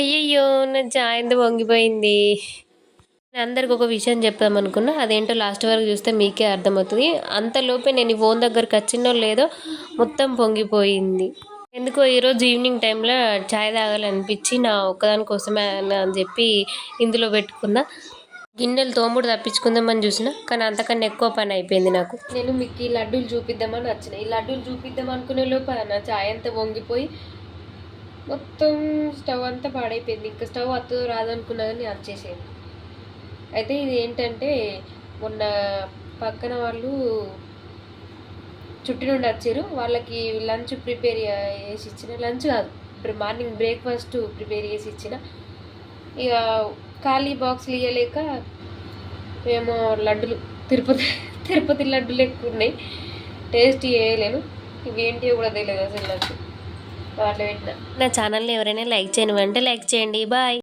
అయ్యయ్యో నా చాయ్ ఎంత పొంగిపోయింది నేను అందరికి ఒక విషయం చెప్దాం అనుకున్నా. అదేంటో లాస్ట్ వరకు చూస్తే మీకే అర్థమవుతుంది. అంతలోపే నేను ఈ ఫోన్ దగ్గరికి వచ్చినో లేదో మొత్తం పొంగిపోయింది. ఎందుకో ఈరోజు ఈవినింగ్ టైంలో చాయ్ తాగాలనిపించి నా ఒక్కదాని కోసమే అని చెప్పి ఇందులో పెట్టుకున్నా. గిన్నెలు తోముడు తప్పించుకుందామని చూసిన కానీ అంతకన్నా ఎక్కువ పని అయిపోయింది నాకు. నేను మీకు ఈ లడ్డూలు చూపిద్దామని వచ్చిన. ఈ లడ్డూలు చూపిద్దాం అనుకునే లోపు నా చాయ్ అంతా వంగిపోయి మొత్తం స్టవ్ అంతా పాడైపోయింది. ఇంకా స్టవ్ అత్తదో రాదనుకున్నా కానీ వచ్చేసేది అయితే ఇది ఏంటంటే మొన్న పక్కన వాళ్ళు చుట్టి నుండి వచ్చారు. వాళ్ళకి లంచ్ ప్రిపేర్ చేసి ఇచ్చిన లంచ్ కాదు ఇప్పుడు మార్నింగ్ బ్రేక్ఫాస్ట్ ప్రిపేర్ చేసి ఇచ్చిన. ఇక ఖాళీ బాక్స్లు ఇవ్వలేక మేము లడ్డులు తిరుపతి తిరుపతి లడ్డులు ఎక్కువ ఉన్నాయి. టేస్ట్ చేయలేను. ఇవేంటివో కూడా తెలియదు అసలు నాకు. అట్లా పెట్టిన. నా ఛానల్ని ఎవరైనా లైక్ చేయను అంటే లైక్ చేయండి. బాయ్.